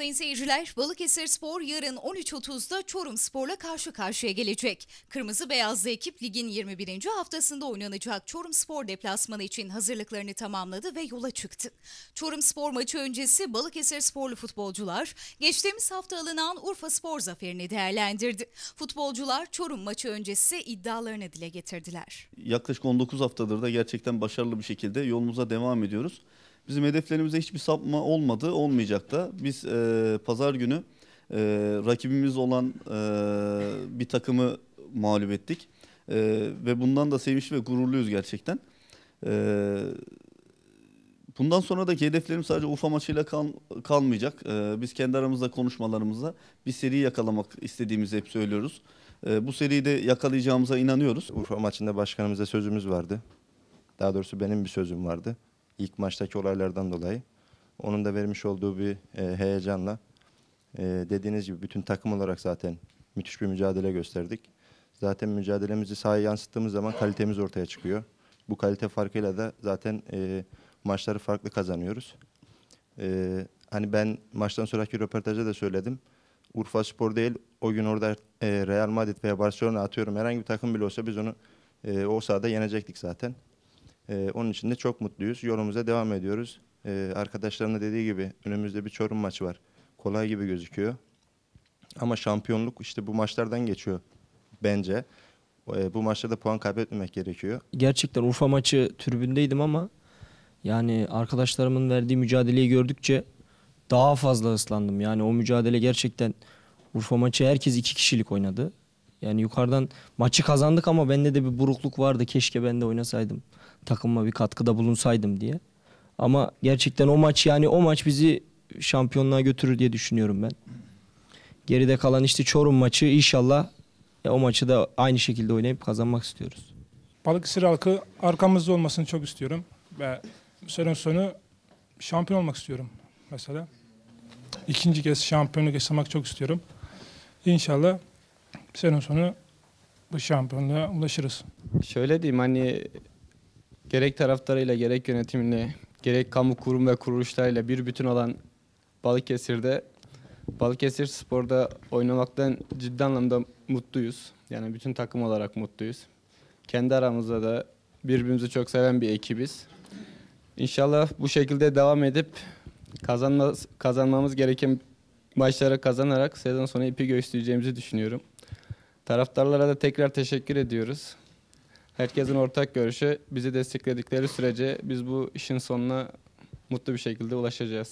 Sayın seyirciler, Balıkesir Spor yarın 13.30'da Çorum Spor'la karşı karşıya gelecek. Kırmızı Beyazlı ekip ligin 21. haftasında oynanacak Çorum Spor deplasmanı için hazırlıklarını tamamladı ve yola çıktı. Çorum Spor maçı öncesi Balıkesir Sporlu futbolcular geçtiğimiz hafta alınan Urfa Spor zaferini değerlendirdi. Futbolcular Çorum maçı öncesi iddialarını dile getirdiler. Yaklaşık 19 haftadır da gerçekten başarılı bir şekilde yolumuza devam ediyoruz. Bizim hedeflerimizde hiçbir sapma olmadı, olmayacak da. Biz e, pazar günü e, rakibimiz olan e, bir takımı mağlup ettik. E, ve bundan da sevinçli ve gururluyuz gerçekten. E, bundan sonra da hedeflerim sadece Urfa maçıyla kal, kalmayacak. E, biz kendi aramızda konuşmalarımızda bir seri yakalamak istediğimizi hep söylüyoruz. E, bu seriyi de yakalayacağımıza inanıyoruz. Urfa maçında başkanımıza sözümüz vardı. Daha doğrusu benim bir sözüm vardı. İlk maçtaki olaylardan dolayı. Onun da vermiş olduğu bir e, heyecanla e, dediğiniz gibi bütün takım olarak zaten müthiş bir mücadele gösterdik. Zaten mücadelemizi sahaya yansıttığımız zaman kalitemiz ortaya çıkıyor. Bu kalite farkıyla da zaten e, maçları farklı kazanıyoruz. E, hani ben maçtan sonraki röportajda da söyledim. Urfa Spor değil o gün orada e, Real Madrid veya Barcelona atıyorum herhangi bir takım bile olsa biz onu e, o sahada yenecektik zaten. E, onun için de çok mutluyuz. Yolumuza devam ediyoruz. E, arkadaşlarım da dediği gibi önümüzde bir Çorum maçı var. Kolay gibi gözüküyor. Ama şampiyonluk işte bu maçlardan geçiyor bence. E, bu maçta da puan kaybetmemek gerekiyor. Gerçekten Urfa maçı tribündeydim ama yani arkadaşlarımın verdiği mücadeleyi gördükçe daha fazla ıslandım. Yani o mücadele gerçekten Urfa maçı herkes iki kişilik oynadı. Yani yukarıdan maçı kazandık ama bende de bir burukluk vardı. Keşke ben de oynasaydım. Takıma bir katkıda bulunsaydım diye. Ama gerçekten o maç yani o maç bizi şampiyonluğa götürür diye düşünüyorum ben. Geride kalan işte Çorum maçı inşallah ya o maçı da aynı şekilde oynayıp kazanmak istiyoruz. Balıkesir halkı arkamızda olmasını çok istiyorum. Ve sezon sonu şampiyon olmak istiyorum mesela. İkinci kez şampiyonluk yaşamak çok istiyorum. İnşallah sezon sonu bu şampiyonluğa ulaşırız. Şöyle diyeyim hani gerek taraftarıyla gerek yönetimiyle gerek kamu kurum ve kuruluşlarıyla bir bütün olan Balıkesir'de Balıkesir Spor'da oynamaktan ciddi anlamda mutluyuz. Yani bütün takım olarak mutluyuz. Kendi aramızda da birbirimizi çok seven bir ekibiz. İnşallah bu şekilde devam edip kazanma, kazanmamız gereken maçları kazanarak sezon sonu ipi göstereceğimizi düşünüyorum. Taraftarlara da tekrar teşekkür ediyoruz. Herkesin ortak görüşü bizi destekledikleri sürece biz bu işin sonuna mutlu bir şekilde ulaşacağız.